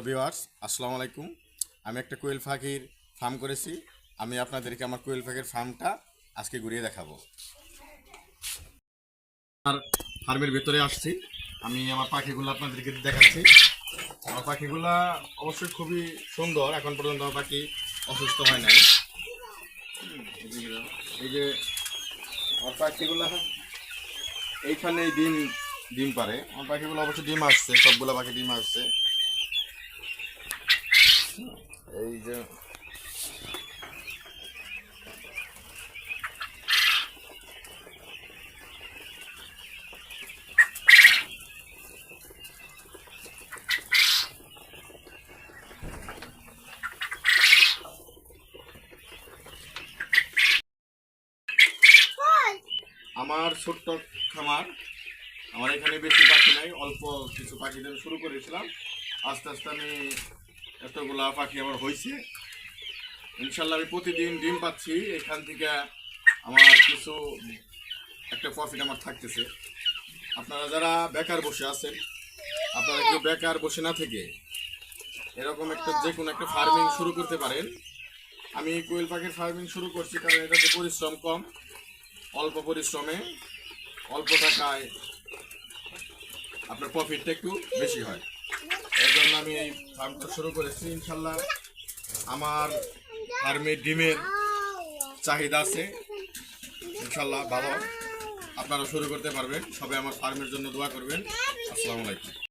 Viewers আসসালামু আলাইকুম আমি একটা কোয়েল পাখির ফার্ম করেছি। আমি আপনাদেরকে আমার কোয়েল পাখির ফার্মটা আজকে ঘুরিয়ে দেখাবো। আর ফার্মের ভেতরে আসছি। আমি আমার পাখিগুলো আপনাদেরকে দেখাচ্ছি। আমার পাখিগুলা অবশ্যই খুবই সুন্দর। এখন পর্যন্ত আমার পাখি অসুস্থ হয় নাই। এই যে আমার পাখিগুলা এইখানে ডিম ডিম পারে আমার পাখিগুলো অবশ্যই ডিম আসছে। সবগুলো পাখি ডিম আসছে। এই যে, আমার ছোট্ট খামার, আমার এখানে বেশি পাখি নাই, অল্প কিছু পাখি দিয়ে শুরু করেছিলাম। আস্তে আস্তে আমি এতগুলা পাখি আমার হয়েছে ইনশাল্লাহ আমি প্রতিদিন ডিম পাচ্ছি, এখান থেকে আমার কিছু একটা প্রফিট আমার থাকতেছে। আপনারা যারা বেকার বসে আছেন, আপনারা কেউ বেকার বসে না থেকে এরকম একটা যে কোনো একটা ফার্মিং শুরু করতে পারেন। আমি কোয়েল পাখির ফার্মিং শুরু করছি কারণ এটাতে পরিশ্রম কম, অল্প পরিশ্রমে, অল্প টাকায় আপনার প্রফিটটা একটু বেশি হয়। এর জন্য আমি এই ফার্মটা শুরু করেছি, ইনশাল্লাহ। আমার ফার্মে ডিমের চাহিদা আছে। ইনশাল্লাহ ভালো। আপনারা শুরু করতে পারবেন। সবাই আমার ফার্মের জন্য দোয়া করবেন। আসসালামু আলাইকুম।